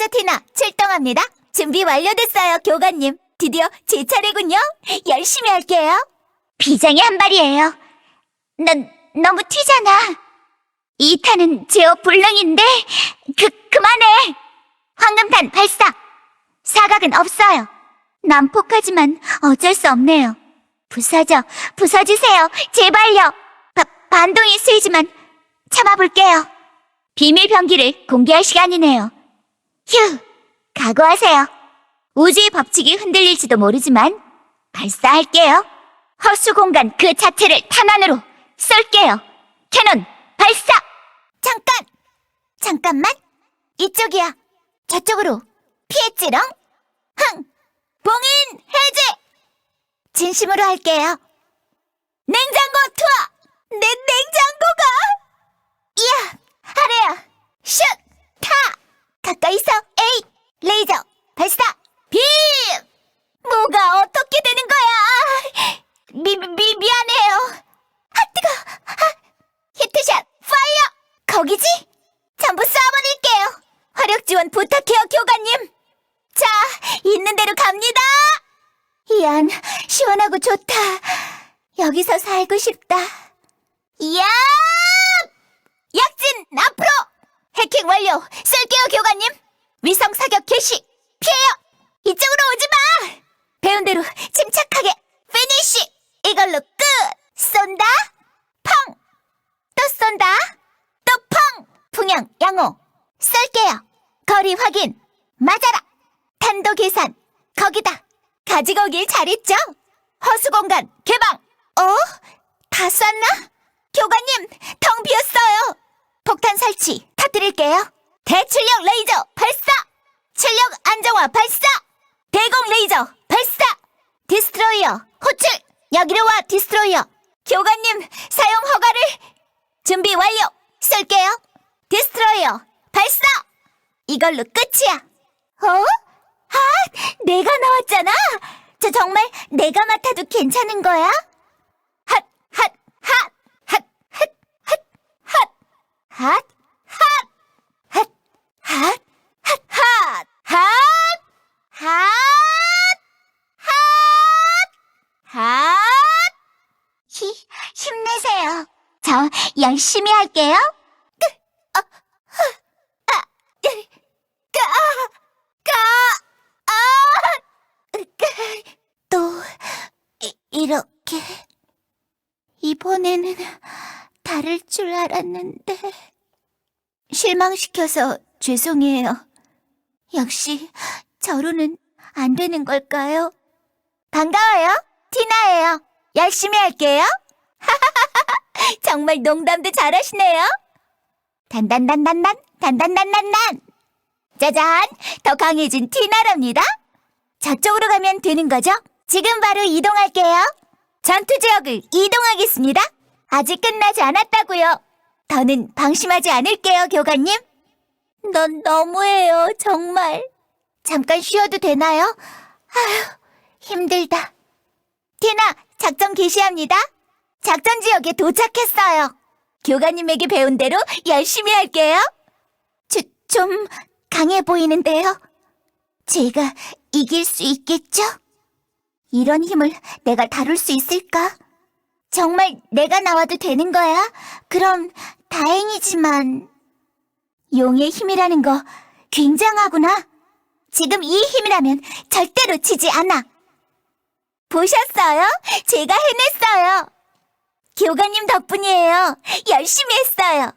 레이저 티나 출동합니다. 준비 완료됐어요, 교관님. 드디어 제 차례군요. 열심히 할게요. 비장의 한 발이에요. 넌 너무 튀잖아. 이 탄은 제어 불능인데 그 그만해. 황금탄 발사. 사각은 없어요. 난폭하지만 어쩔 수 없네요. 부서져, 부서지세요. 제발요. 바, 반동이 세지만 참아볼게요. 비밀 병기를 공개할 시간이네요. 휴, 각오하세요. 우주의 법칙이 흔들릴지도 모르지만 발사할게요. 허수 공간 그 자체를 탄환으로 쏠게요. 캐논 발사! 잠깐! 잠깐만! 이쪽이야. 저쪽으로. 피했지롱? 흥! 봉인 해제! 진심으로 할게요. 냉장고 투하! 내 냉장고가! 이야! 아래야! 슛! 타! 가까이서 에이! 레이저! 발사! 빔! 뭐가 어떻게 되는 거야? 미, 미, 미안해요. 아, 뜨거! 아, 히트샷! 파이어! 거기지? 전부 쏴버릴게요. 화력 지원 부탁해요, 교관님. 자, 있는 대로 갑니다. 이안, 시원하고 좋다. 여기서 살고 싶다. 이야! 약진 앞으로! 해킹 완료. 쓸게요, 교관님. 위성 사격 개시. 피해요. 이쪽으로 오지 마. 배운 대로 침착하게 피니쉬. 이걸로 끝. 쏜다. 펑. 또 쏜다. 또 펑! 풍향, 양호. 쏠게요. 거리 확인. 맞아라. 탄도 계산. 거기다. 가지고 오길 잘했죠? 허수 공간 개방. 어? 다 쐈나? 교관님, 텅 비었어요. 폭탄 설치. 터뜨릴게요. 대출력 레이저 발사. 출력 안정화 발사. 대공 레이저 발사. 디스트로이어 호출. 여기로 와 디스트로이어. 교관님, 사용 허가를 준비 완료! 쏠게요! 디스트로이어! 발사! 이걸로 끝이야! 어? 아, 내가 나왔잖아! 저 정말 내가 맡아도 괜찮은 거야? 핫, 핫, 핫! 핫, 핫, 핫, 핫! 핫, 핫! 핫, 핫, 핫, 핫! 핫! 핫! 핫! 핫! 히, 힘내세요. 저 열심히 할게요. 이, 이렇게 이번에는 다를 줄 알았는데 실망시켜서 죄송해요. 역시 저로는 안 되는 걸까요? 반가워요. 티나예요. 열심히 할게요. 정말 농담도 잘하시네요. 단단단단단 단단단단단 짜잔 더 강해진 티나랍니다. 저쪽으로 가면 되는 거죠? 지금 바로 이동할게요. 전투 지역을 이동하겠습니다. 아직 끝나지 않았다고요. 더는 방심하지 않을게요, 교관님. 넌 너무해요, 정말. 잠깐 쉬어도 되나요? 아휴, 힘들다. 티나, 작전 개시합니다. 작전 지역에 도착했어요. 교관님에게 배운 대로 열심히 할게요. 저, 좀 강해 보이는데요. 제가 이길 수 있겠죠? 이런 힘을 내가 다룰 수 있을까? 정말 내가 나와도 되는 거야? 그럼 다행이지만 용의 힘이라는 거 굉장하구나. 지금 이 힘이라면 절대로 지지 않아. 보셨어요? 제가 해냈어요. 교관님 덕분이에요. 열심히 했어요.